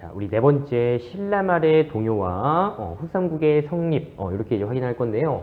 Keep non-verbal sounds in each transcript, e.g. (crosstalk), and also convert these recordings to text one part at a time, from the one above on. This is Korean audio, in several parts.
자, 우리 네 번째 신라말의 동요와 어, 후삼국의 성립 어, 이렇게 이제 확인할 건데요.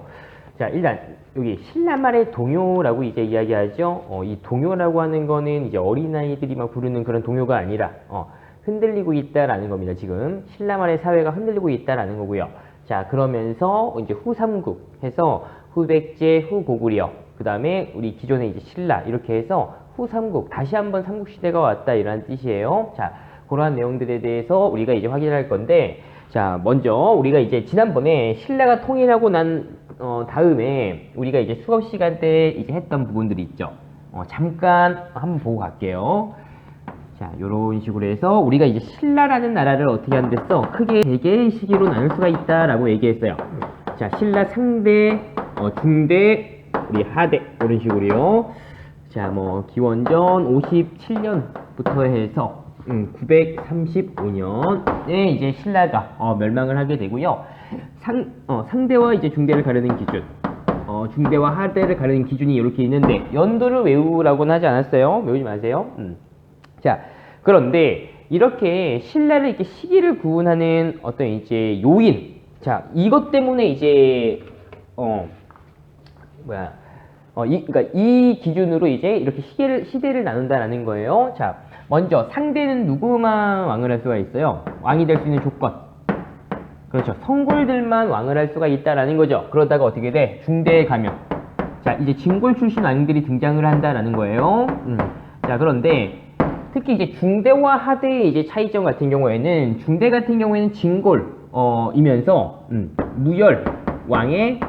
자, 일단 여기 신라말의 동요라고 이제 이야기하죠. 어, 이 동요라고 하는 거는 이제 어린아이들이 막 부르는 그런 동요가 아니라 어, 흔들리고 있다라는 겁니다. 지금 신라말의 사회가 흔들리고 있다라는 거고요. 자, 그러면서 이제 후삼국 해서 후백제, 후고구려, 그 다음에 우리 기존의 이제 신라 이렇게 해서 후삼국 다시 한번 삼국 시대가 왔다 이런 뜻이에요. 자, 그러한 내용들에 대해서 우리가 이제 확인할 건데, 자, 먼저 우리가 이제 지난번에 신라가 통일하고 난 어, 다음에 우리가 이제 수업 시간 때 이제 했던 부분들이 있죠. 어, 잠깐 한번 보고 갈게요. 자, 요런 식으로 해서 우리가 이제 신라라는 나라를 어떻게 하는 데서 크게 네 개의 시기로 나눌 수가 있다 라고 얘기했어요. 자, 신라 상대, 어, 중대, 우리 하대 이런 식으로요. 자, 뭐 기원전 57년부터 해서 음, 935년에 이제 신라가 어, 멸망을 하게 되고요. 상, 어, 상대와 이제 중대를 가르는 기준. 어, 중대와 하대를 가르는 기준이 이렇게 있는데 연도를 외우라고는 하지 않았어요. 외우지 마세요. 음. 자, 그런데 이렇게 신라를 이렇게 시기를 구분하는 어떤 이제 요인. 자, 이것 때문에 이제 어 뭐야? 어, 이, 그러니까 이 기준으로 이제 이렇게 시계를, 시대를 나눈다라는 거예요. 자, 먼저 상대는 누구만 왕을 할 수가 있어요? 왕이 될 수 있는 조건. 그렇죠. 성골들만 왕을 할 수가 있다라는 거죠. 그러다가 어떻게 돼? 중대에 가면. 자, 이제 진골 출신 왕들이 등장을 한다라는 거예요. 음. 자, 그런데 특히 이제 중대와 하대의 이제 차이점 같은 경우에는 중대 같은 경우에는 진골, 어, 이면서, 음, 무열 왕의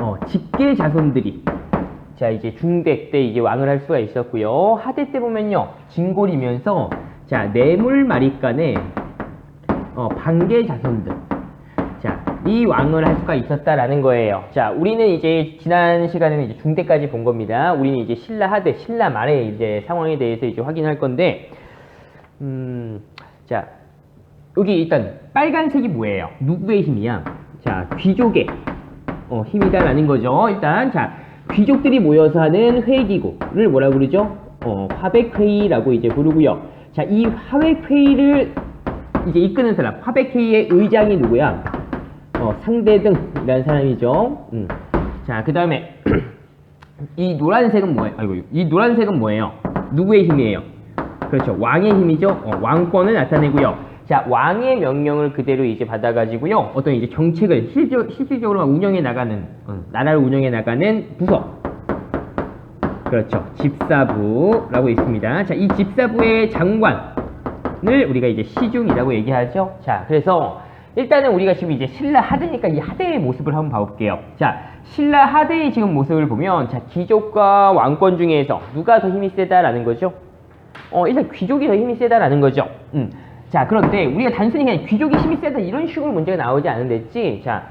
어, 직계 자손들이 자 이제 중대 때 이제 왕을 할 수가 있었고요. 하대 때 보면요 진골이면서 자 뇌물 마리간의 어, 반계 자손들. 자이 왕을 할 수가 있었다라는 거예요. 자 우리는 이제 지난 시간에는 이제 중대까지 본 겁니다. 우리는 이제 신라 하대 신라 말의 이제 상황에 대해서 이제 확인할 건데 음자 여기 일단 빨간색이 뭐예요? 누구의 힘이야? 자 귀족의 어, 힘이다라는 거죠. 일단. 자 귀족들이 모여서 하는 회의기구를 뭐라 부르죠? 어, 화백회의라고 이제 부르고요. 자, 이 화백회의를 이제 이끄는 사람, 화백회의의 의장이 누구야? 어, 상대 등이라는 사람이죠. 음. 자, 그 다음에 (clears throat) 이 노란색은 뭐예요? 아이고, 이 노란색은 뭐예요? 누구의 힘이에요? 그렇죠. 왕의 힘이죠. 어, 왕권을 나타내고요. 자, 왕의 명령을 그대로 이제 받아가지고요. 어떤 이제 정책을 실질, 실질적으로 막 운영해 나가는, 어, 나라를 운영해 나가는 부서. 그렇죠. 집사부라고 있습니다. 자, 이 집사부의 장관을 우리가 이제 시중이라고 얘기하죠. 자, 그래서 일단은 우리가 지금 이제 신라 하대니까 이 하대의 모습을 한번 봐볼게요. 자, 신라 하대의 지금 모습을 보면, 자, 귀족과 왕권 중에서 누가 더 힘이 세다라는 거죠? 어, 일단 귀족이 더 힘이 세다라는 거죠. 음. 자, 그런데 우리가 단순히 그냥 귀족이 힘이 세다 이런 식으로 문제가 나오지 않은데지. 자,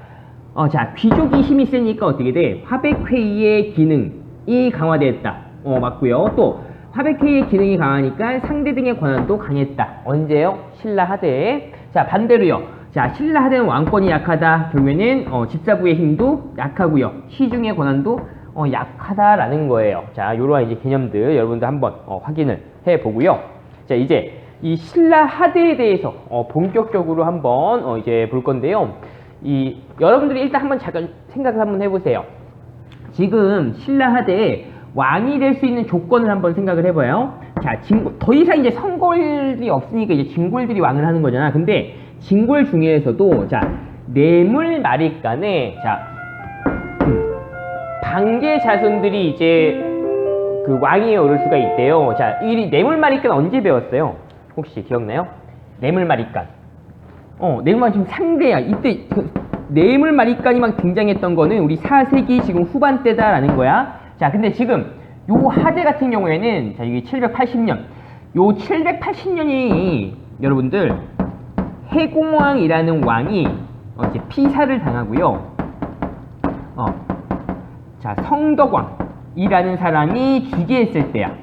어, 자, 귀족이 힘이 세니까 어떻게 돼? 화백회의의 기능이 강화됐다. 어, 맞고요. 또 화백회의의 기능이 강하니까 상대 등의 권한도 강했다. 언제요? 신라 하대에. 자, 반대로요. 자, 신라 하대는 왕권이 약하다. 결국에는 어, 집사부의 힘도 약하고요. 시중의 권한도 어, 약하다라는 거예요. 자, 이러한 이제 개념들 여러분들 한번 어, 확인을 해 보고요. 자, 이제 이 신라 하대에 대해서 어, 본격적으로 한번 어, 이제 볼 건데요. 이 여러분들이 일단 한번 잠깐 생각을 한번 해보세요. 지금 신라 하대에 왕이 될 수 있는 조건을 한번 생각을 해봐요. 자, 진골, 더 이상 이제 성골이 없으니까 이제 진골들이 왕을 하는 거잖아. 근데 진골 중에서도 자 뇌물 마리간에 자 음, 반계 자손들이 이제 그 왕위에 오를 수가 있대요. 자, 이 뇌물 마리간 언제 배웠어요? 혹시 기억나요? 뇌물마리간. 어, 뇌물마리간 지금 상대야. 이때 그 뇌물마리간이 막 등장했던 거는 우리 4세기 지금 후반 때다라는 거야. 자, 근데 지금 요 하대 같은 경우에는 자, 이게 780년. 요 780년이 여러분들 해공왕이라는 왕이 어, 이제 피살을 당하고요. 어, 자, 성덕왕이라는 사람이 즉위했을 때야.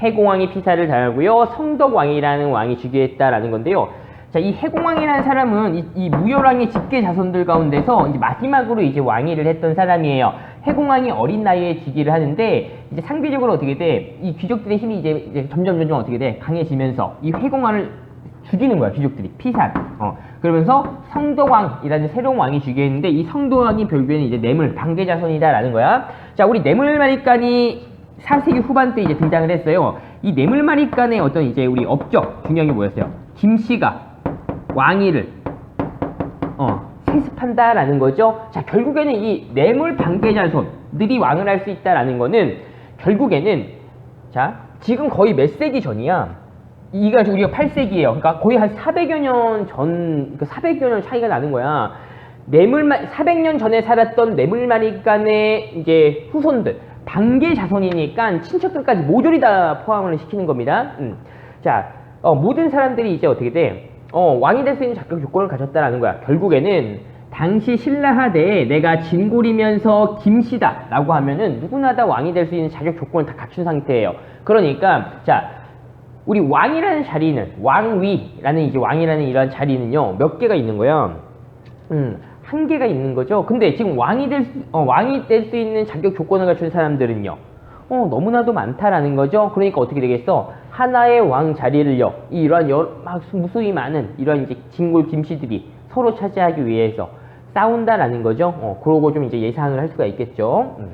해공왕이 피살을 당하고요. 성덕왕이라는 왕이 즉위했다라는 건데요. 자, 이 해공왕이라는 사람은 이, 이 무열왕의 직계 자손들 가운데서 이제 마지막으로 이제 왕위를 했던 사람이에요. 해공왕이 어린 나이에 즉위를 하는데 이제 상대적으로 어떻게 돼? 이 귀족들의 힘이 이제, 이제 점점 점점 어떻게 돼? 강해지면서 이 해공왕을 죽이는 거야 귀족들이 피살. 어 그러면서 성도왕이라는 새로운 왕이 즉위했는데 이 성도왕이 결국에는 이제 뇌물 방계 자손이다라는 거야. 자 우리 뇌물 마리간이 4세기 후반 때 이제 등장을 했어요. 이 뇌물마리간의 어떤 이제 우리 업적 중요한 게 뭐였어요? 김씨가 왕위를 어, 세습한다라는 거죠. 자, 결국에는 이 뇌물 방계자손들이 왕을 할 수 있다라는 거는 결국에는 자, 지금 거의 몇 세기 전이야. 이가 우리가 8세기예요. 그러니까 거의 한 400여 년 전, 그 400여 년 차이가 나는 거야. 뇌물만 400년 전에 살았던 뇌물마리간의 이제 후손들 반계 자손이니까 친척들까지 모조리 다 포함을 시키는 겁니다. 음. 자, 어, 모든 사람들이 이제 어떻게 돼? 어, 왕이 될 수 있는 자격 조건을 가졌다라는 거야. 결국에는 당시 신라 하대에 내가 진골이면서 김씨다라고 하면은 누구나 다 왕이 될 수 있는 자격 조건을 다 갖춘 상태예요. 그러니까 자 우리 왕이라는 자리는 왕위라는 이제 왕이라는 이런 자리는요 몇 개가 있는 거야. 음, 한 개가 있는 거죠. 근데 지금 왕이 될 수, 어, 왕이 될 수 있는 자격 조건을 갖춘 사람들은요. 어, 너무나도 많다라는 거죠. 그러니까 어떻게 되겠어? 하나의 왕 자리를요. 이러한 여러, 막 무수히 많은 이런 이제 진골 김씨들이 서로 차지하기 위해서 싸운다라는 거죠. 어, 그러고 좀 이제 예상을 할 수가 있겠죠. 음.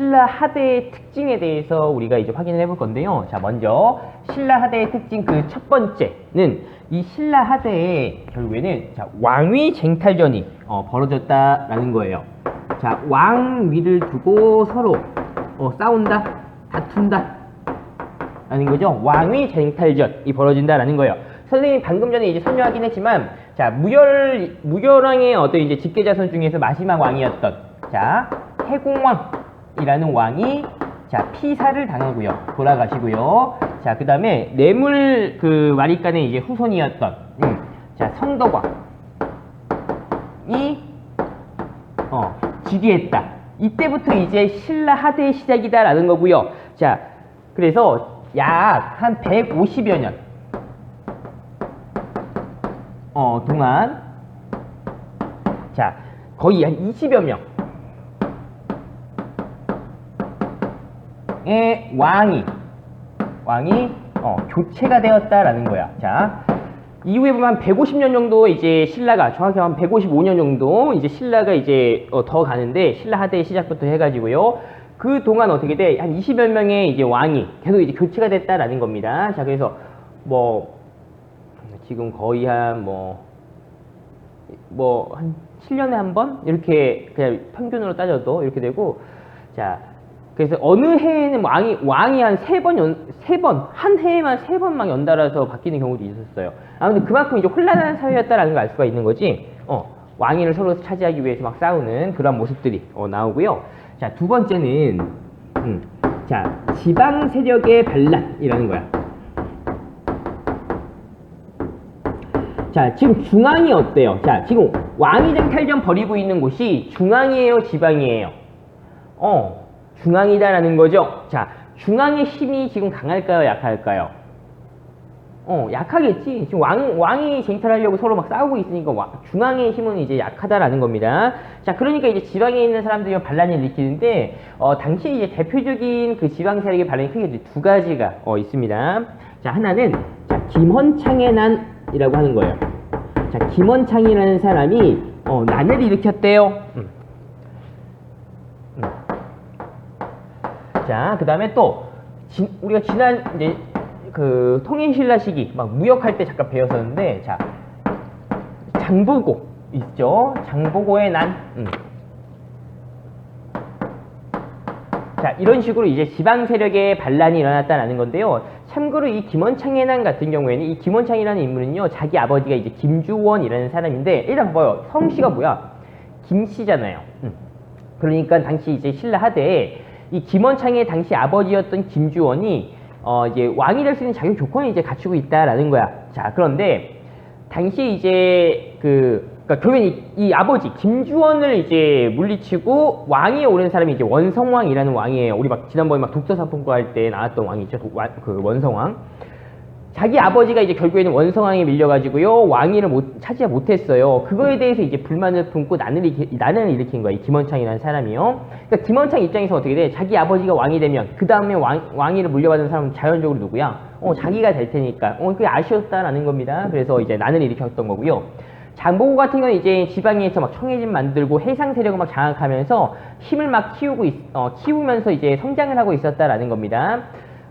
신라 하대의 특징에 대해서 우리가 이제 확인을 해볼 건데요. 자, 먼저 신라 하대의 특징 그 첫 번째는 이 신라 하대에 결국에는 자, 왕위 쟁탈전이 어, 벌어졌다라는 거예요. 자, 왕 위를 두고 서로 어, 싸운다, 다툰다. 라는 거죠. 왕위 쟁탈전이 벌어진다라는 거예요. 선생님이 방금 전에 이제 설명하긴 했지만, 자, 무열, 무열왕의 어떤 이제 직계자손 중에서 마지막 왕이었던, 자, 해공왕이라는 왕이, 자, 피살을 당하고요. 돌아가시고요. 자, 그 다음에 뇌물 그 와리간의 이제 후손이었던, 음, 자, 성덕왕 즉위했다. 이때부터 이제 신라 하대의 시작이다라는 거고요. 자, 그래서 약 한 150여 년 어, 동안 자, 거의 한 20여 명의 왕이 왕이 어, 교체가 되었다라는 거야. 자, 이후에 보면 한 150년 정도 이제 신라가 정확히 한 155년 정도 이제 신라가 이제 어, 더 가는데 신라 하대의 시작부터 해가지고요. 그 동안 어떻게 돼? 한 20여 명의 이제 왕이 계속 이제 교체가 됐다라는 겁니다. 자, 그래서 뭐 지금 거의 한 뭐 뭐 한 7년에 한 번 이렇게 그냥 평균으로 따져도 이렇게 되고 자 그래서 어느 해에는 왕이 왕이 한 세 번 연 세 번 한 해에만 세 번 막 연달아서 바뀌는 경우도 있었어요. 아무튼 그만큼 이제 혼란한 사회였다라는 걸 알 수가 있는 거지. 어 왕위를 서로 차지하기 위해서 막 싸우는 그런 모습들이 어, 나오고요. 자 두 번째는 음, 자 지방 세력의 반란이라는 거야. 자, 지금 중앙이 어때요? 자, 지금 왕위쟁 탈전 벌이고 있는 곳이 중앙이에요, 지방이에요? 어, 중앙이다라는 거죠. 자, 중앙의 힘이 지금 강할까요, 약할까요? 어, 약하겠지. 지금 왕, 왕이 쟁탈하려고 서로 막 싸우고 있으니까 와- 중앙의 힘은 이제 약하다라는 겁니다. 자, 그러니까 이제 지방에 있는 사람들이 반란을 일으키는데, 어, 당시 이제 대표적인 그 지방 세력의 반란이 크게 두 가지가 어, 있습니다. 자, 하나는, 자, 김헌창의 난이라고 하는 거예요. 자, 김헌창이라는 사람이, 어, 난을 일으켰대요. 음. 음. 자, 그 다음에 또, 지- 우리가 지난, 이제, 그, 통일신라 시기, 막 무역할 때 잠깐 배웠었는데, 자, 장보고 있죠? 장보고의 난. 음. 자, 이런 식으로 이제 지방 세력의 반란이 일어났다는 건데요. 참고로 이 김원창의 난 같은 경우에는 이 김원창이라는 인물은요, 자기 아버지가 이제 김주원이라는 사람인데, 일단 뭐요? 성씨가 뭐야? 김씨잖아요. 음. 그러니까 당시 이제 신라 하대에 이 김원창의 당시 아버지였던 김주원이 어 이제 왕이 될 수 있는 자격 조건을 이제 갖추고 있다라는 거야. 자, 그런데 당시 이제 그 그러니까 결국엔 이, 이 아버지 김주원을 이제 물리치고 왕위에 오른 사람이 이제 원성왕이라는 왕이에요. 우리 막 지난번에 막 독서 사품과 할 때 나왔던 왕이 있죠. 독- 와- 그 원성왕. 자기 아버지가 이제 결국에는 원성왕에 밀려가지고요 왕위를 못 차지 못했어요. 그거에 대해서 이제 불만을 품고 난을 일으키, 난을 일으킨 거야 이 김원창이라는 사람이요. 그러니까 김원창 입장에서 어떻게 돼? 자기 아버지가 왕이 되면 그 다음에 왕 왕위를 물려받은 사람은 자연적으로 누구야? 어 자기가 될 테니까. 어 그게 아쉬웠다라는 겁니다. 그래서 이제 난을 일으켰던 거고요. 장보고 같은 경우는 이제 지방에서 막 청해진 만들고 해상 세력을 막 장악하면서 힘을 막 키우고 있, 어, 키우면서 이제 성장을 하고 있었다라는 겁니다.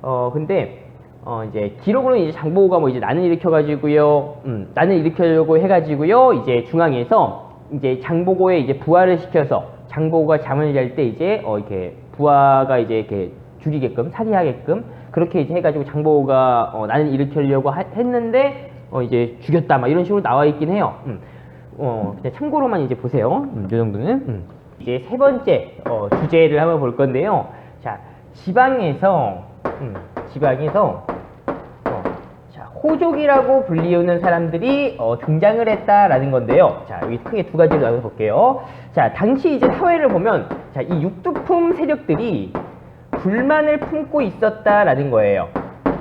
어 근데 어 이제 기록으로는 이제 장보고가 뭐 이제 난을 일으켜가지고요, 음, 난을 일으키려고 해가지고요, 이제 중앙에서 이제 장보고의 이제 부하를 시켜서 장보고가 잠을 잘 때 이제 어 이렇게 부하가 이제 이렇게 죽이게끔 살해하게끔 그렇게 이제 해가지고 장보고가 어, 난을 일으키려고 하- 했는데 어 이제 죽였다 막 이런 식으로 나와 있긴 해요. 음. 어 그냥 참고로만 이제 보세요. 음, 이 정도는. 음. 이제 세 번째 어, 주제를 한번 볼 건데요. 자 지방에서 음, 지방에서 호족이라고 불리우는 사람들이 어, 등장을 했다라는 건데요. 자, 여기 크게 두 가지로 나눠 볼게요. 자, 당시 이제 사회를 보면 자, 이 육두품 세력들이 불만을 품고 있었다라는 거예요.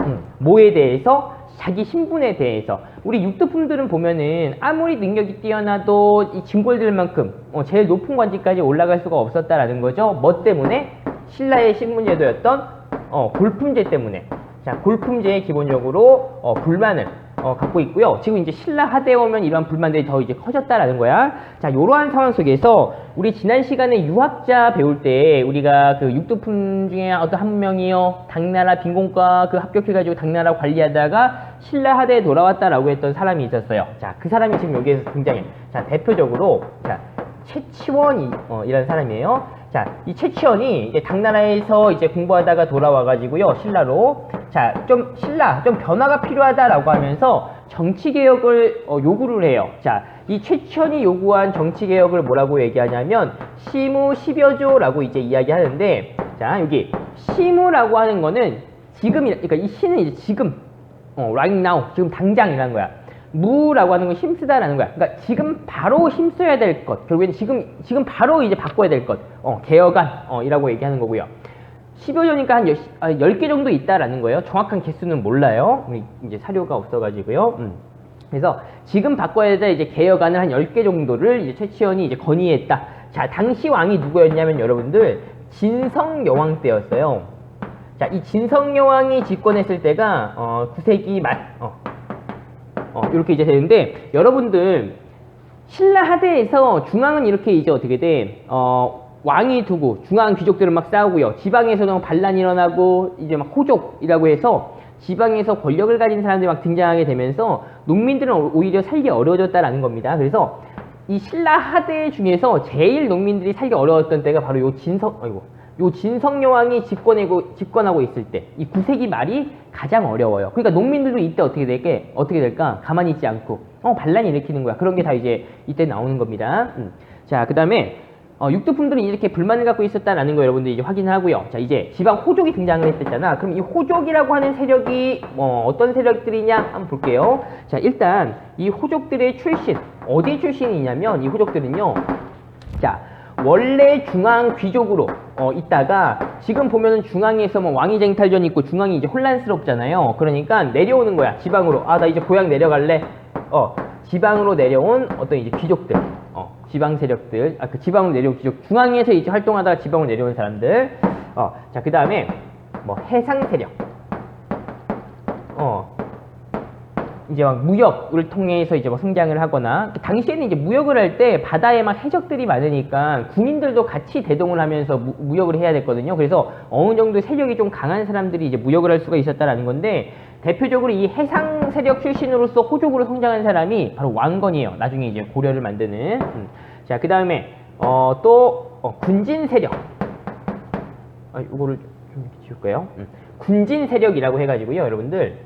음, 뭐에 대해서? 자기 신분에 대해서. 우리 육두품들은 보면은 아무리 능력이 뛰어나도 이 진골들만큼 어, 제일 높은 관직까지 올라갈 수가 없었다라는 거죠. 뭐 때문에? 신라의 신분제도였던 어, 골품제 때문에. 자, 골품제에 기본적으로 어, 불만을 어, 갖고 있고요. 지금 이제 신라 하대에 오면 이러한 불만들이 더 이제 커졌다라는 거야. 자, 이러한 상황 속에서 우리 지난 시간에 유학자 배울 때 우리가 그 육두품 중에 어떤 한 명이요, 당나라 빈공과 그 합격해가지고 당나라 관리하다가 신라 하대에 돌아왔다라고 했던 사람이 있었어요. 자, 그 사람이 지금 여기에서 등장해. 자, 대표적으로 자, 최치원이 어, 사람이에요. 자, 이 최치원이 이제 당나라에서 이제 공부하다가 돌아와가지고요, 신라로. 자, 좀 신라, 좀 변화가 필요하다라고 하면서 정치 개혁을 어, 요구를 해요. 자, 이 최치원이 요구한 정치 개혁을 뭐라고 얘기하냐면 시무 십여조라고 이제 이야기하는데, 자, 여기 시무라고 하는 거는 지금이, 그러니까 이 시는 이제 지금, 어, right now, 지금 당장이라는 거야. 무라고 하는 건 힘쓰다라는 거야. 그러니까 지금 바로 힘써야 될 것. 결국엔 지금 지금 바로 이제 바꿔야 될 것. 어, 개혁안 어, 이라고 얘기하는 거고요. 10여 년이니까 한 10, 아, 10개 정도 있다라는 거예요. 정확한 개수는 몰라요. 이제 사료가 없어가지고요. 음. 그래서 지금 바꿔야 될 이제 개혁안을 한 10개 정도를 이제 최치원이 이제 건의했다. 자, 당시 왕이 누구였냐면 여러분들 진성 여왕 때였어요. 자, 이 진성 여왕이 집권했을 때가 어, 9세기 말 어, 어, 이렇게 이제 되는데 여러분들 신라 하대에서 중앙은 이렇게 이제 어떻게 돼? 어, 왕이 두고 중앙 귀족들은 막 싸우고요. 지방에서는 반란이 일어나고 이제 막 호족이라고 해서 지방에서 권력을 가진 사람들이 막 등장하게 되면서 농민들은 오- 오히려 살기 어려워졌다라는 겁니다. 그래서 이 신라 하대 중에서 제일 농민들이 살기 어려웠던 때가 바로 요 진성 아이고 요 진성 여왕이 집권하고 집권하고 있을 때이 9세기 말이 가장 어려워요. 그러니까 농민들도 이때 어떻게 될게 어떻게 될까? 가만히 있지 않고 어 반란이 일으키는 거야. 그런 게 다 이제 이때 나오는 겁니다. 음. 자, 그다음에 어, 육두품들이 이렇게 불만을 갖고 있었다라는 거 여러분들이 이제 확인을 하고요. 자, 이제 지방 호족이 등장을 했었잖아. 그럼 이 호족이라고 하는 세력이 뭐 어떤 세력들이냐 한번 볼게요. 자, 일단 이 호족들의 출신 어디 출신이냐면 이 호족들은요. 자, 원래 중앙 귀족으로 어, 있다가 지금 보면은 중앙에서 뭐 왕위 쟁탈전 있고 중앙이 이제 혼란스럽잖아요. 그러니까 내려오는 거야. 지방으로. 아, 나 이제 고향 내려갈래. 어, 지방으로 내려온 어떤 이제 귀족들. 어, 지방 세력들. 아, 그 지방으로 내려온 귀족. 중앙에서 이제 활동하다가 지방으로 내려온 사람들. 어, 자, 그 다음에 뭐 해상 세력. 어, 이제 막 무역을 통해서 이제 뭐 성장을 하거나 당시에는 이제 무역을 할 때 바다에 막 해적들이 많으니까 군인들도 같이 대동을 하면서 무, 무역을 해야 됐거든요. 그래서 어느 정도 세력이 좀 강한 사람들이 이제 무역을 할 수가 있었다라는 건데 대표적으로 이 해상 세력 출신으로서 호족으로 성장한 사람이 바로 왕건이에요. 나중에 이제 고려를 만드는. 음. 자, 그 다음에 어, 또 어, 군진 세력. 아, 이거를 좀 지울까요? 음. 군진 세력이라고 해가지고요, 여러분들.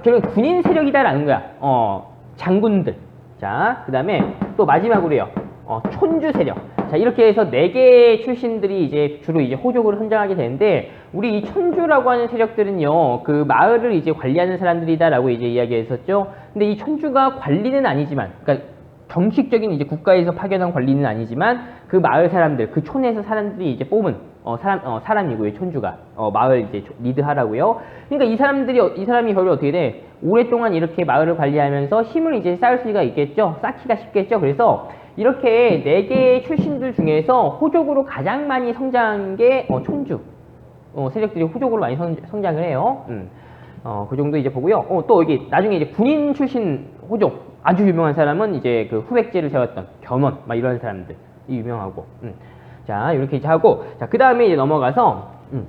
결국 군인 세력이다라는 거야. 어, 장군들. 자, 그 다음에 또 마지막으로요. 어, 촌주 세력. 자, 이렇게 해서 네 개의 출신들이 이제 주로 이제 호족으로 선정하게 되는데, 우리 이 촌주라고 하는 세력들은요, 그 마을을 이제 관리하는 사람들이다라고 이제 이야기했었죠. 근데 이 촌주가 관리는 아니지만, 그러니까 정식적인 이제 국가에서 파견한 관리는 아니지만 그 마을 사람들, 그 촌에서 사람들이 이제 뽑은 어, 사람 어, 사람이고요, 촌주가 어, 마을 이제 조- 리드하라고요. 그러니까 이 사람들이 어- 이 사람이 결국 어떻게 돼? 오랫동안 이렇게 마을을 관리하면서 힘을 이제 쌓을 수가 있겠죠. 쌓기가 쉽겠죠. 그래서 이렇게 네 개의 출신들 중에서 호족으로 가장 많이 성장한 게 어, 촌주. 어, 세력들이 호족으로 많이 성, 성장을 해요. 음. 어, 그 정도 이제 보고요. 어, 또 여기 나중에 이제 군인 출신 호족 아주 유명한 사람은 이제 그 후백제를 세웠던 견원 막 이런 사람들이 유명하고. 음. 자, 이렇게 이제 하고 자, 그 다음에 이제 넘어가서 음.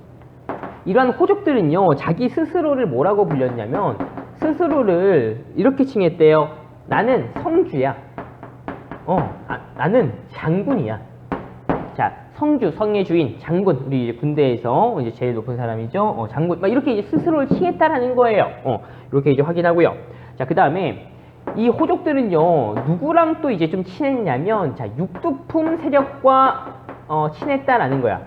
이러한 호족들은요, 자기 스스로를 뭐라고 불렸냐면 스스로를 이렇게 칭했대요. 나는 성주야. 어, 아, 나는 장군이야. 자, 성주, 성의 주인, 장군, 우리 이제 군대에서 이제 제일 높은 사람이죠. 어, 장군, 막 이렇게 이제 스스로를 칭했다라는 거예요. 어, 이렇게 이제 확인하고요. 자, 그 다음에 이 호족들은요, 누구랑 또 이제 좀 친했냐면, 자, 육두품 세력과 어, 친했다라는 거야.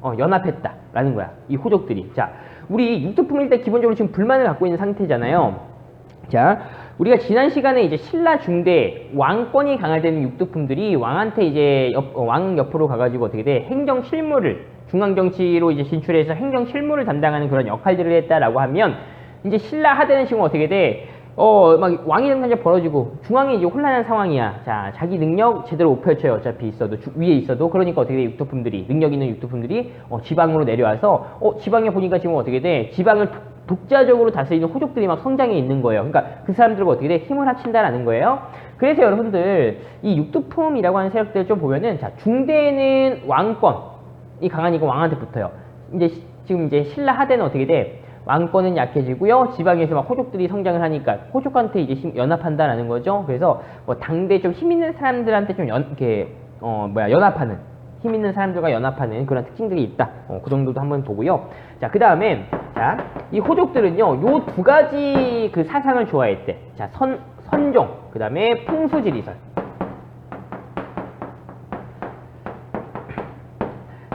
어, 연합했다라는 거야. 이 호족들이. 자, 우리 육두품은 일단 기본적으로 지금 불만을 갖고 있는 상태잖아요. 자, 우리가 지난 시간에 이제 신라 중대 왕권이 강화되는 육두품들이 왕한테 이제 옆, 어, 왕 옆으로 가가지고 어떻게 돼 행정 실무를 중앙 정치로 이제 진출해서 행정 실무를 담당하는 그런 역할들을 했다라고 하면 이제 신라 하대는 지금 어떻게 돼? 어, 막 왕이 현재 벌어지고 중앙이 이제 혼란한 상황이야. 자, 자기 능력 제대로 못 펼쳐요. 어차피 있어도 주- 위에 있어도 그러니까 어떻게 돼? 육두품들이 능력 있는 육두품들이 어, 지방으로 내려와서 어, 지방에 보니까 지금 어떻게 돼? 지방을 독- 독자적으로 다스리는 호족들이 막 성장해 있는 거예요. 그러니까 그 사람들과 어떻게 돼? 힘을 합친다라는 거예요. 그래서 여러분들 이 육두품이라고 하는 세력들 좀 보면은 자 중대는 왕권이 강하니까 왕한테 붙어요. 이제 시- 지금 이제 신라 하대는 어떻게 돼? 왕권은 약해지고요. 지방에서 막 호족들이 성장을 하니까 호족한테 이제 힘- 연합한다라는 거죠. 그래서 뭐 당대 좀 힘 있는 사람들한테 좀 연, 이렇게 어 뭐야 연합하는 힘 있는 사람들과 연합하는 그런 특징들이 있다. 어, 그 정도도 한번 보고요. 자, 그 다음에 자, 이 호족들은요, 요 두 가지 그 사상을 좋아했대. 자, 선 선종, 그 다음에 풍수지리설.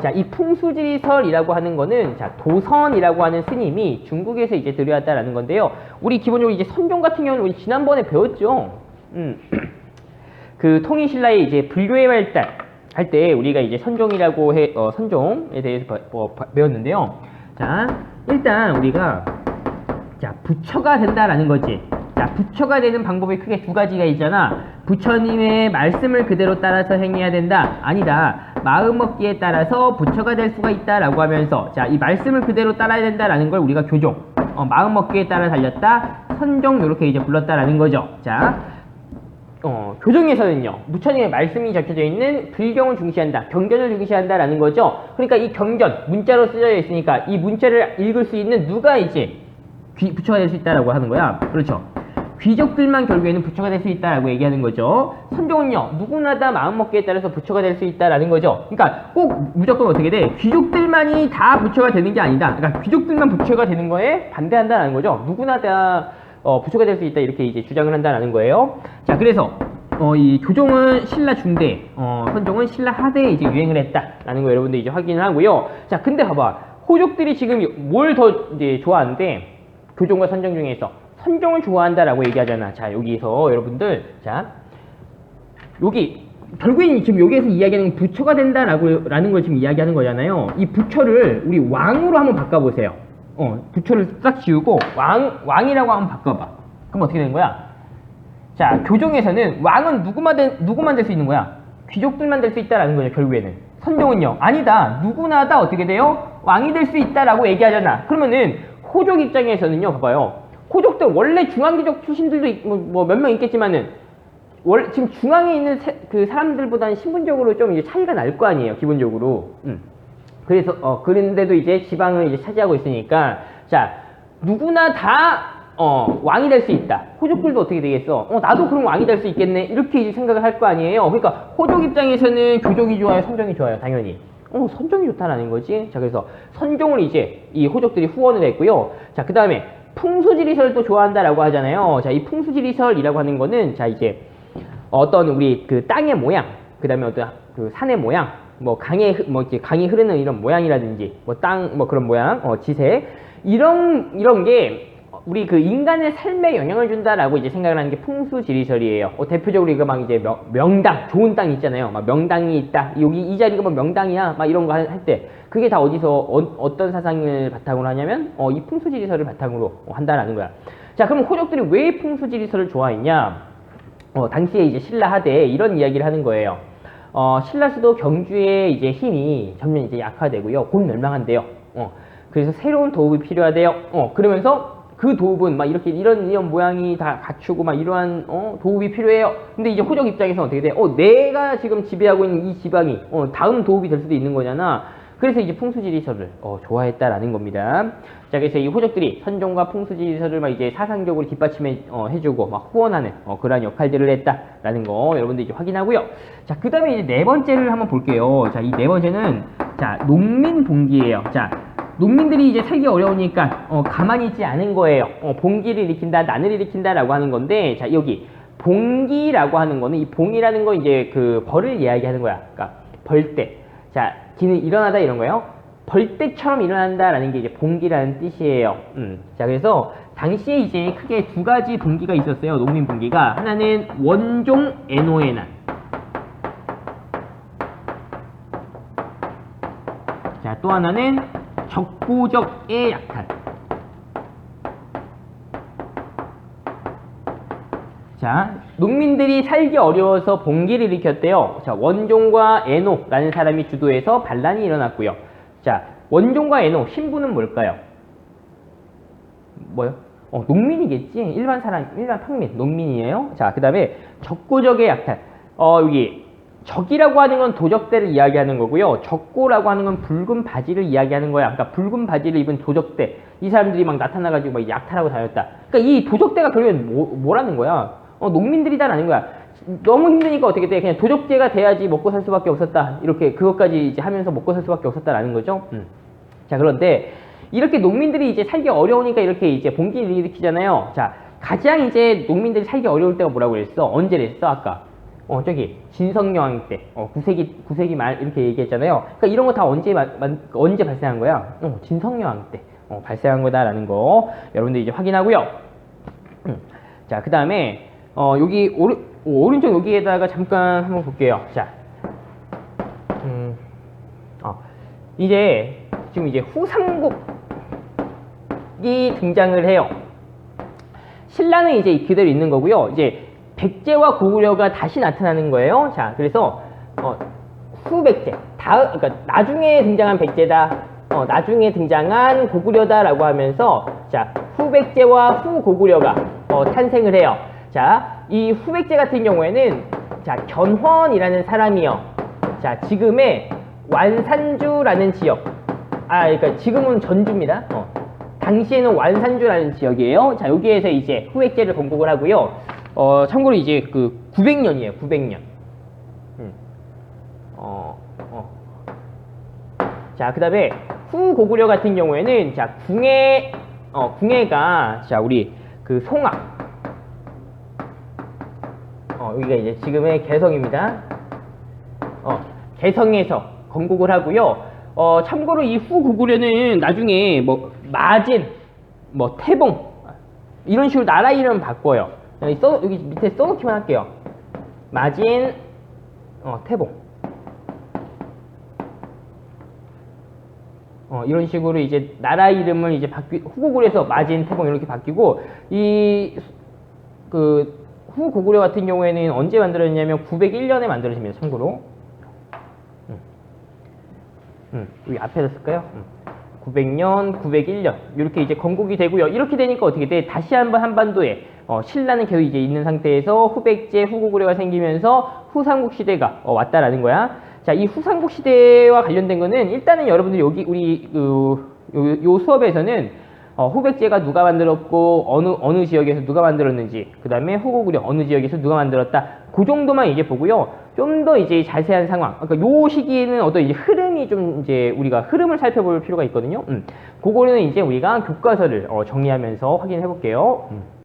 자, 이 풍수지리설이라고 하는 거는 자, 도선이라고 하는 스님이 중국에서 이제 들여왔다라는 건데요. 우리 기본적으로 이제 선종 같은 경우는 우리 지난번에 배웠죠. 음. (clears throat) 그 통일신라의 이제 불교의 발달 할 때 우리가 이제 선종이라고 해 어, 선종에 대해서 바- 뭐, 바- 배웠는데요. 자, 일단 우리가 자 부처가 된다라는 거지. 자 부처가 되는 방법이 크게 두 가지가 있잖아. 부처님의 말씀을 그대로 따라서 행해야 된다. 아니다. 마음 먹기에 따라서 부처가 될 수가 있다라고 하면서 자 이 말씀을 그대로 따라야 된다라는 걸 우리가 교종 어, 마음 먹기에 따라 달렸다. 선종 이렇게 이제 불렀다라는 거죠. 자 어, 교정에서는요, 부처님의 말씀이 적혀져 있는 불경을 중시한다, 경전을 중시한다라는 거죠. 그러니까 이 경전, 문자로 쓰여져 있으니까 이 문자를 읽을 수 있는 누가 이제 귀, 부처가 될 수 있다라고 하는 거야. 그렇죠. 귀족들만 결국에는 부처가 될 수 있다라고 얘기하는 거죠. 선종은요, 누구나 다 마음먹기에 따라서 부처가 될 수 있다라는 거죠. 그러니까 꼭 무조건 어떻게 돼? 귀족들만이 다 부처가 되는 게 아니다. 그러니까 귀족들만 부처가 되는 거에 반대한다는 거죠. 누구나 다 어, 부처가 될 수 있다 이렇게 이제 주장을 한다는 거예요. 자, 그래서 어, 이 교종은 신라 중대, 어, 선종은 신라 하대에 이제 유행을 했다라는 거 여러분들 이제 확인을 하고요. 자, 근데 봐봐. 호족들이 지금 뭘 더 이제 좋아하는데 교종과 선종 중에서 선종을 좋아한다라고 얘기하잖아. 자, 여기서 여러분들 자, 여기 결국엔 지금 여기에서 이야기하는 건 부처가 된다라고 라는 걸 지금 이야기하는 거잖아요. 이 부처를 우리 왕으로 한번 바꿔보세요. 어, 부처를 싹 지우고 왕 왕이라고 한번 바꿔봐. 그럼 어떻게 되는 거야? 자, 교종에서는 왕은 누구만 될, 누구만 될 수 있는 거야? 귀족들만 될 수 있다라는 거죠, 결국에는. 선종은요, 아니다. 누구나 다 어떻게 돼요? 왕이 될 수 있다라고 얘기하잖아. 그러면은, 호족 입장에서는요, 봐봐요. 호족들, 원래 중앙귀족 출신들도 뭐몇 명 있겠지만은, 월, 지금 중앙에 있는 세- 그 사람들보다는 신분적으로 좀 이제 차이가 날 거 아니에요, 기본적으로. 음. 그래서 어 그런데도 이제 지방을 이제 차지하고 있으니까 자 누구나 다 어, 왕이 될 수 있다. 호족들도 어떻게 되겠어? 어, 나도 그럼 왕이 될 수 있겠네. 이렇게 이제 생각을 할 거 아니에요. 그러니까 호족 입장에서는 교족이 좋아요, 선종이 좋아요, 당연히. 어, 선종이 좋다라는 거지. 자, 그래서 선종을 이제 이 호족들이 후원을 했고요. 자, 그 다음에 풍수지리설도 좋아한다라고 하잖아요. 자, 이 풍수지리설이라고 하는 거는 자 이제 어떤 우리 그 땅의 모양, 그 다음에 어떤 그 산의 모양, 뭐 흐- 뭐 이렇게 강이 흐르는 이런 모양이라든지 뭐 땅뭐 그런 모양, 어 지색 이런 이런 게 어, 우리 그 인간의 삶에 영향을 준다라고 이제 생각을 하는 게 풍수지리설이에요. 어, 대표적으로 이거 막 이제 명, 명당, 좋은 땅 있잖아요. 막 명당이 있다. 여기 이 자리가 뭐 명당이야. 막 이런 거 할 때 그게 다 어디서 어, 떤 사상을 바탕으로 하냐면 어, 이 풍수지리설을 바탕으로 어, 한다라는 거야. 자, 그럼 호족들이 왜 풍수지리설을 좋아했냐? 어, 당시에 이제 신라 하대에 이런 이야기를 하는 거예요. 어, 신라 수도 경주의 이제 힘이 점점 이제 약화되고요. 곧 멸망한대요. 어, 그래서 새로운 도읍이 필요하대요. 어, 그러면서 그 도읍은 막 이렇게 이런 이런 모양이 다 갖추고 막 이러한 어, 도읍이 필요해요. 근데 이제 호적 입장에서 어떻게 돼? 어, 내가 지금 지배하고 있는 이 지방이 어, 다음 도읍이 될 수도 있는 거잖아. 그래서 이제 풍수지리설을 어, 좋아했다라는 겁니다. 자, 그래서 이 호적들이 선종과 풍수지리설을 막 이제 사상적으로 뒷받침해 어, 해주고 막 후원하는 어, 그러한 역할들을 했다라는 거 여러분들 이제 확인하고요. 자, 그 다음에 이제 네 번째를 한번 볼게요. 자, 이 네 번째는 자 농민 봉기예요. 자, 농민들이 이제 살기 어려우니까 어, 가만히 있지 않은 거예요. 어, 봉기를 일으킨다, 난을 일으킨다라고 하는 건데, 자 여기 봉기라고 하는 거는 이 봉이라는 거 이제 그 벌을 이야기하는 거야. 그러니까 벌떼. 자, 기는 일어나다 이런 거예요. 벌떼처럼 일어난다라는 게 이제 봉기라는 뜻이에요. 음. 자, 그래서 당시에 이제 크게 두 가지 봉기가 있었어요. 농민 봉기가 하나는 원종 에노의 난. 자, 또 하나는 적고적의 약탈. 자, 농민들이 살기 어려워서 봉기를 일으켰대요. 자, 원종과 에노라는 사람이 주도해서 반란이 일어났고요. 자, 원종과 에노 신부는 뭘까요? 뭐요? 어, 농민이겠지. 일반 사람, 일반 평민, 농민이에요. 자, 그 다음에 적고적의 약탈. 어, 여기 적이라고 하는 건 도적대를 이야기하는 거고요. 적고라고 하는 건 붉은 바지를 이야기하는 거야. 그러니까 붉은 바지를 입은 도적대. 이 사람들이 막 나타나가지고 막 약탈하고 다녔다. 그러니까 이 도적대가 결국엔 뭐, 뭐라는 거야? 어, 농민들이다라는 거야. 너무 힘드니까 어떻게 돼? 그냥 도적대가 돼야지 먹고 살 수밖에 없었다. 이렇게 그것까지 이제 하면서 먹고 살 수밖에 없었다라는 거죠. 음. 자, 그런데 이렇게 농민들이 이제 살기 어려우니까 이렇게 이제 봉기를 일으키잖아요. 자, 가장 이제 농민들이 살기 어려울 때가 뭐라고 그랬어? 언제랬어? 아까. 어, 저기, 진성여왕 때, 어, 9세기, 9세기 말, 이렇게 얘기했잖아요. 그러니까 이런 거 다 언제, 마- 만- 언제 발생한 거야? 어, 진성여왕 때, 어, 발생한 거다라는 거, 여러분들 이제 확인하고요. 음. 자, 그 다음에, 어, 여기, 오른, 오른쪽 여기에다가 잠깐 한번 볼게요. 자, 음, 어, 이제, 지금 이제 후삼국이 등장을 해요. 신라는 이제 그대로 있는 거고요. 이제 백제와 고구려가 다시 나타나는 거예요. 자, 그래서 어, 후백제, 다, 그러니까 나중에 등장한 백제다, 어, 나중에 등장한 고구려다라고 하면서 자, 후백제와 후고구려가 어, 탄생을 해요. 자, 이 후백제 같은 경우에는 자, 견훤이라는 사람이요. 자, 지금의 완산주라는 지역. 아, 그러니까 지금은 전주입니다. 어. 당시에는 완산주라는 지역이에요. 자, 여기에서 이제 후백제를 건국을 하고요. 어, 참고로 이제 그 900년이에요. 900년. 음. 어, 어. 자, 그 다음에 후고구려 같은 경우에는 자, 궁예, 어, 궁예가 자, 우리 그 송악. 어, 여기가 이제 지금의 개성입니다. 어, 개성에서 건국을 하고요. 어, 참고로 이 후고구려는 나중에 뭐 마진, 뭐 태봉 이런 식으로 나라 이름 바꿔요. 여기 써 여기 밑에 써놓기만 할게요. 마진, 어, 태봉. 어, 이런 식으로 이제 나라 이름을 이제 바뀌 후고구려에서 마진, 태봉 이렇게 바뀌고 이 그 후 고구려 같은 경우에는 언제 만들어졌냐면 901년에 만들어집니다. 참고로. 음, 여기 앞에다 쓸까요? 음. 900년, 901년 이렇게 이제 건국이 되고요. 이렇게 되니까 어떻게 돼? 다시 한번 한반도에 어, 신라는 계속 이제 있는 상태에서 후백제, 후고구려가 생기면서 후삼국 시대가 어, 왔다라는 거야. 자, 이 후삼국 시대와 관련된 거는 일단은 여러분들이 여기 우리 그, 요, 요 수업에서는 어, 후백제가 누가 만들었고 어느 어느 지역에서 누가 만들었는지 그 다음에 후고구려 어느 지역에서 누가 만들었다 그 정도만 이제 보고요 좀 더 이제 자세한 상황 그러니까 요 시기에는 어떤 이제 흐름이 좀 이제 우리가 흐름을 살펴볼 필요가 있거든요 음. 그거는 이제 우리가 교과서를 어, 정리하면서 확인해 볼게요 음.